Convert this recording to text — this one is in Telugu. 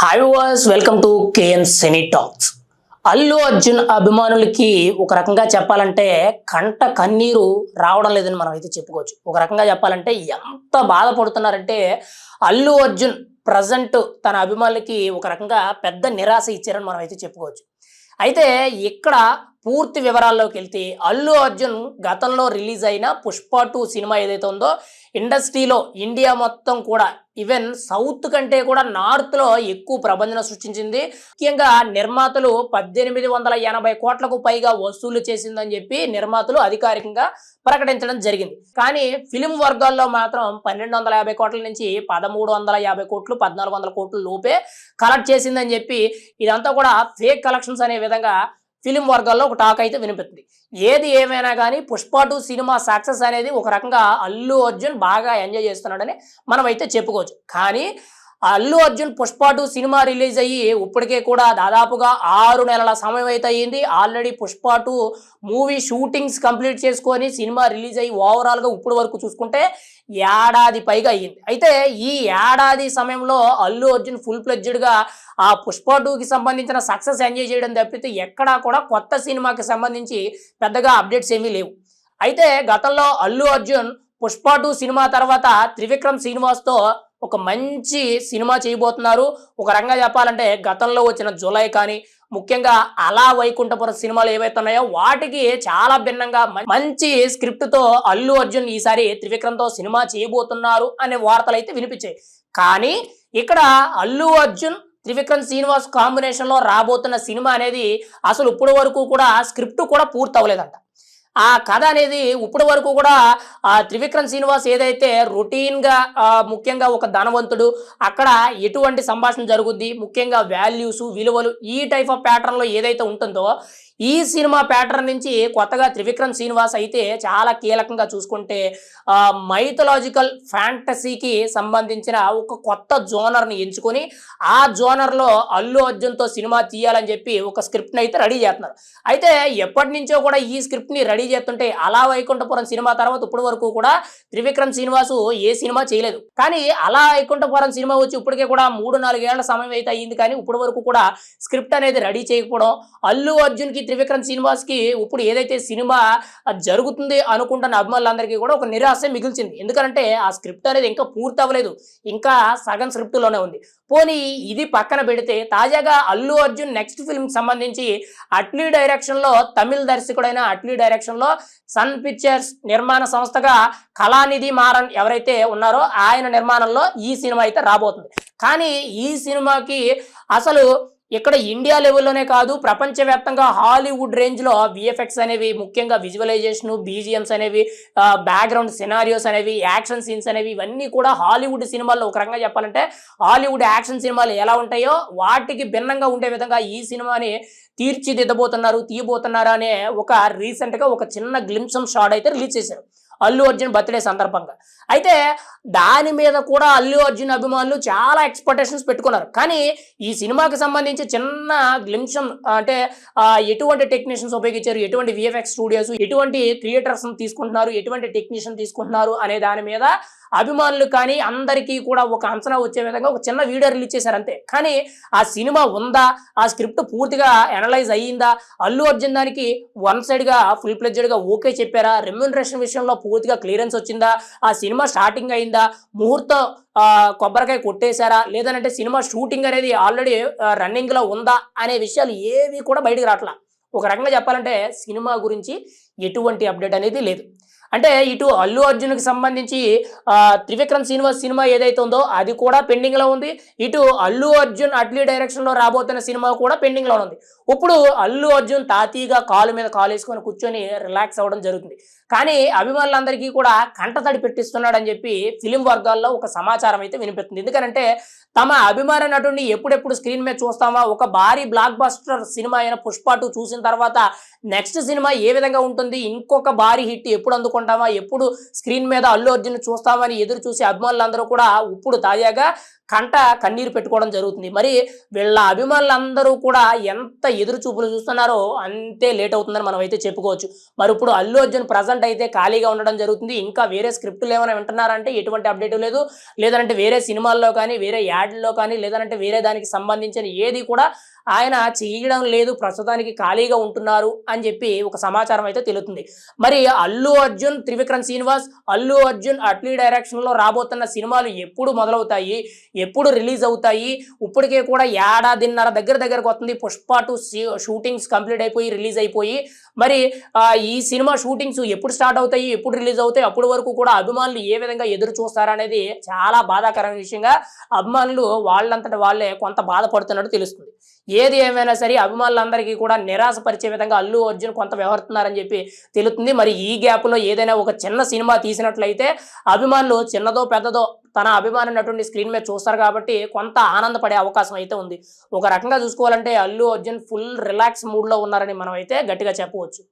Hi was welcome to KN cine talks Allu Arjun అభిమానులకి ఒక రకంగా చెప్పాలంటే కంట కన్నీరు రావడం లేదని మనం అయితే చెప్పుకోవచ్చు. ఒక రకంగా చెప్పాలంటే ఎంత బాధపడుతున్నారంటే అల్లు అర్జున్ ప్రజెంట్ తన అభిమానులకి ఒక రకంగా పెద్ద నిరాశ ఇచ్చారని మనం అయితే చెప్పుకోవచ్చు. అయితే ఇక్కడ పూర్తి వివరాల్లోకి వెళ్తే అల్లు అర్జున్ గతంలో రిలీజ్ అయిన పుష్ప టూ సినిమా ఏదైతే ఉందో ఇండస్ట్రీలో ఇండియా మొత్తం కూడా ఈవెన్ సౌత్ కంటే కూడా నార్త్లో ఎక్కువ ప్రబంధన సృష్టించింది. ముఖ్యంగా నిర్మాతలు పద్దెనిమిది వందల ఎనభై కోట్లకు పైగా వసూలు చేసిందని చెప్పి నిర్మాతలు అధికారికంగా ప్రకటించడం జరిగింది. కానీ ఫిలిం వర్గాల్లో మాత్రం పన్నెండు వందల యాభై కోట్ల నుంచి పదమూడు వందల యాభై కోట్లు పద్నాలుగు వందల కోట్ల లోపే కలెక్ట్ చేసిందని చెప్పి ఇదంతా కూడా ఫేక్ కలెక్షన్స్ అనే విధంగా ఫిలిం వర్గాల్లో ఒక టాక్ అయితే వినిపిస్తుంది. ఏది ఏమైనా కానీ పుష్ప టూ సినిమా సక్సెస్ అనేది ఒక రకంగా అల్లు అర్జున్ బాగా ఎంజాయ్ చేస్తున్నాడని మనం అయితే చెప్పుకోవచ్చు. కానీ Allu Arjun Pushpa two cinema release అయ్యి ఇప్పటికే కూడా దాదాపుగా ఆరు నెలల సమయం అయితే అయ్యింది already Pushpa two movie shootings complete చేసుకొని సినిమా రిలీజ్ అయ్యి ఓవరాల్గా ఇప్పుడు వరకు చూసుకుంటే ఏడాది పైగా అయ్యింది. అయితే ఈ ఏడాది సమయంలో అల్లు అర్జున్ ఫుల్ ఫ్లెడ్జ్డ్గా ఆ పుష్ప టూకి సంబంధించిన సక్సెస్ ఎంజాయ్ చేయడం తప్పితే ఎక్కడా కూడా కొత్త సినిమాకి సంబంధించి పెద్దగా అప్డేట్స్ ఏమీ లేవు. అయితే గతంలో అల్లు అర్జున్ పుష్ప టూ సినిమా తర్వాత త్రివిక్రమ్ శ్రీనివాస్తో ఒక మంచి సినిమా చేయబోతున్నారు. ఒక రంగా చెప్పాలంటే గతంలో వచ్చిన జులై కానీ ముఖ్యంగా అలా వైకుంఠపురం సినిమాలు ఏవైతే ఉన్నాయో వాటికి చాలా భిన్నంగా మంచి స్క్రిప్ట్తో అల్లు అర్జున్ ఈసారి త్రివిక్రమ్తో సినిమా చేయబోతున్నారు అనే వార్తలు అయితే వినిపించాయి. కానీ ఇక్కడ అల్లు అర్జున్ త్రివిక్రమ్ శ్రీనివాస్ కాంబినేషన్లో రాబోతున్న సినిమా అనేది అసలు ఇప్పటి వరకు కూడా స్క్రిప్ట్ కూడా పూర్తి అవ్వలేదంట ఆ కథ అనేది ఇప్పటి వరకు కూడా ఆ త్రివిక్రమ్ శ్రీనివాస్ ఏదైతే రొటీన్గా ముఖ్యంగా ఒక ధనవంతుడు అక్కడ ఎటువంటి సంభాషణ జరుగుద్ది ముఖ్యంగా వాల్యూస్ విలువలు ఈ టైప్ ఆఫ్ ప్యాటర్న్లో ఏదైతే ఉంటుందో ఈ సినిమా ప్యాటర్న్ నుంచి కొత్తగా త్రివిక్రమ్ శ్రీనివాస్ అయితే చాలా కీలకంగా చూసుకుంటే మైథలాజికల్ ఫ్యాంటసీకి సంబంధించిన ఒక కొత్త జోనర్ని ఎంచుకొని ఆ జోనర్లో అల్లు అర్జున్తో సినిమా తీయాలని చెప్పి ఒక స్క్రిప్ట్ని అయితే రెడీ చేస్తున్నారు. అయితే ఎప్పటి నుంచో కూడా ఈ స్క్రిప్ట్ని రెడీ చేస్తుంటే అలా వైకుంఠపురం సినిమా తర్వాత ఇప్పటి వరకు కూడా త్రివిక్రమ్ శ్రీనివాసు ఏ సినిమా చేయలేదు. కానీ అలా వైకుంఠపురం సినిమా వచ్చి ఇప్పటికే కూడా మూడు నాలుగేళ్ళ సమయం అయితే అయ్యింది. కానీ ఇప్పటి వరకు కూడా స్క్రిప్ట్ అనేది రెడీ చేయకపోవడం అల్లు అర్జున్కి త్రివిక్రమ్ శ్రీనివాస్కి ఇప్పుడు ఏదైతే సినిమా జరుగుతుంది అనుకుంటున్న అభిమానులందరికీ కూడా ఒక నిరాశ మిగిల్చింది. ఎందుకంటే ఆ స్క్రిప్ట్ అనేది ఇంకా పూర్తి అవ్వలేదు ఇంకా సగం స్క్రిప్ట్లోనే ఉంది. పోనీ ఇది పక్కన పెడితే తాజాగా అల్లు అర్జున్ నెక్స్ట్ ఫిల్మ్ సంబంధించి అట్లీ డైరెక్షన్లో తమిళ దర్శకుడైన అట్లీ డైరెక్షన్లో సన్ పిక్చర్స్ నిర్మాణ సంస్థగా కళానిధి మారన్ ఎవరైతే ఉన్నారో ఆయన నిర్మాణంలో ఈ సినిమా అయితే రాబోతుంది. కానీ ఈ సినిమాకి అసలు ఇక్కడ ఇండియా లెవెల్లోనే కాదు ప్రపంచవ్యాప్తంగా హాలీవుడ్ రేంజ్లో విఎఫ్ఎక్స్ అనేవి ముఖ్యంగా విజువలైజేషన్ బీజిఎమ్స్ అనేవి బ్యాక్గ్రౌండ్ సినారియోస్ అనేవి యాక్షన్ సీన్స్ అనేవి ఇవన్నీ కూడా హాలీవుడ్ సినిమాల్లో ఒక రకంగా చెప్పాలంటే హాలీవుడ్ యాక్షన్ సినిమాలు ఎలా ఉంటాయో వాటికి భిన్నంగా ఉండే విధంగా ఈ సినిమాని తీర్చిదిద్దబోతున్నారు తీయబోతున్నారు అనే ఒక రీసెంట్గా ఒక చిన్న గ్లిమ్సమ్ షాట్ అయితే రిలీజ్ చేశారు. అల్లు అర్జున్ బర్త్డే సందర్భంగా. అయితే దాని మీద కూడా అల్లు అర్జున్ అభిమానులు చాలా ఎక్స్పెక్టేషన్స్ పెట్టుకున్నారు. కానీ ఈ సినిమాకి సంబంధించి చిన్న గ్లిమ్సం అంటే ఎటువంటి టెక్నీషియన్స్ ఉపయోగించారు? ఎటువంటి విఎఫ్ఎక్స్ స్టూడియోస్ ఎటువంటి క్రియేటర్స్ తీసుకుంటున్నారు? ఎటువంటి టెక్నీషియన్ తీసుకుంటున్నారు? అనే దాని మీద అభిమానులు కానీ అందరికీ కూడా ఒక అంచనా వచ్చే విధంగా ఒక చిన్న వీడియో రిలీజ్ చేశారు అంతే. కానీ ఆ సినిమా ఉందా? ఆ స్క్రిప్ట్ పూర్తిగా అనలైజ్ అయ్యిందా? అల్లు అర్జున్ దానికి వన్ సైడ్గా ఫుల్గా ఓకే చెప్పారా? రెమ్యూనరేషన్ విషయంలో పూర్తిగా క్లియరెన్స్ వచ్చిందా? ఆ సినిమా స్టార్టింగ్ అయిందా? ముహూర్తం కొబ్బరికాయ కొట్టేశారా? లేదంటే సినిమా షూటింగ్ అనేది ఆల్రెడీ రన్నింగ్లో ఉందా? అనే విషయాలు ఏవి కూడా బయటకు రావట్లా ఒక రకంగా చెప్పాలంటే సినిమా గురించి ఎటువంటి అప్డేట్ అనేది లేదు. అంటే ఇటు అల్లు అర్జున్కి సంబంధించి త్రివిక్రమ్ శ్రీనివాస్ సినిమా ఏదైతే ఉందో అది కూడా పెండింగ్లో ఉంది. ఇటు అల్లు అర్జున్ అట్లీ డైరెక్షన్లో రాబోతున్న సినిమా కూడా పెండింగ్లో ఉంది. ఇప్పుడు అల్లు అర్జున్ తాతీగా కాలు మీద కాలు వేసుకొని కూర్చొని రిలాక్స్ అవ్వడం జరుగుతుంది. కానీ అభిమానులందరికీ కూడా కంటతడి పెట్టిస్తున్నాడని చెప్పి ఫిలిం వర్గాల్లో ఒక సమాచారం అయితే వినిపిస్తుంది. ఎందుకంటే తమ అభిమాన నటుడిని ఎప్పుడెప్పుడు స్క్రీన్ మీద చూస్తామా? ఒక భారీ బ్లాక్ బస్టర్ సినిమా అయిన పుష్ప టూ చూసిన తర్వాత నెక్స్ట్ సినిమా ఏ విధంగా ఉంటుంది? ఇంకొక భారీ హిట్ ఎప్పుడు అందుకుంటామా? ఎప్పుడు స్క్రీన్ మీద అల్లు అర్జున్ చూస్తామని ఎదురు చూసి అభిమానులందరూ కూడా ఇప్పుడు తాజాగా కంట కన్నీరు పెట్టుకోవడం జరుగుతుంది. మరి వీళ్ళ అభిమానులందరూ కూడా ఎంత ఎదురు చూపులు చూస్తున్నారో అంతే లేట్ అవుతుందని మనం అయితే చెప్పుకోవచ్చు. మరి ఇప్పుడు అల్లు అర్జున్ ప్రజెంట్ అయితే ఖాళీగా ఉండడం జరుగుతుంది. ఇంకా వేరే స్క్రిప్టులు ఏమైనా వింటున్నారంటే ఎటువంటి అప్డేట్ లేదు. లేదంటే వేరే సినిమాల్లో కానీ వేరే యాడ్లో కానీ లేదంటే వేరే దానికి సంబంధించిన ఏది కూడా ఆయన చేయడం లేదు ప్రస్తుతానికి ఖాళీగా ఉంటున్నారు అని చెప్పి ఒక సమాచారం అయితే తెలుస్తుంది మరి అల్లు అర్జున్ త్రివిక్రమ్ శ్రీనివాస్ అల్లు అర్జున్ అట్లీ డైరెక్షన్లో రాబోతున్న సినిమాలు ఎప్పుడు మొదలవుతాయి? ఎప్పుడు రిలీజ్ అవుతాయి? ఇప్పటికే కూడా ఏడాదిన్నర దగ్గర దగ్గరకు వస్తుంది. పుష్ప టూ షూటింగ్స్ కంప్లీట్ అయిపోయి రిలీజ్ అయిపోయి మరి ఈ సినిమా షూటింగ్స్ ఎప్పుడు స్టార్ట్ అవుతాయి ఎప్పుడు రిలీజ్ అవుతాయి అప్పటి వరకు కూడా అభిమానులు ఏ విధంగా ఎదురు చూస్తారనేది చాలా బాధాకరమైన విషయంగా అభిమానులు వాళ్ళంతట వాళ్ళే కొంత బాధపడుతున్నట్టు తెలుస్తుంది. ఏది ఏమైనా సరే అభిమానులందరికీ కూడా నిరాశపరిచే విధంగా అల్లు అర్జున్ కొంత వ్యవహరిస్తున్నారని చెప్పి తెలుస్తుంది. మరి ఈ గ్యాప్లో ఏదైనా ఒక చిన్న సినిమా తీసినట్లయితే అభిమానులు చిన్నదో పెద్దదో తన అభిమాన నటుడిని స్క్రీన్ మీద చూస్తారు కాబట్టి కొంత ఆనందపడే అవకాశం అయితే ఉంది. ఒక రకంగా చూసుకోవాలంటే అల్లు అర్జున్ ఫుల్ రిలాక్స్ మూడ్లో ఉన్నారని మనం అయితే గట్టిగా చెప్పవచ్చు.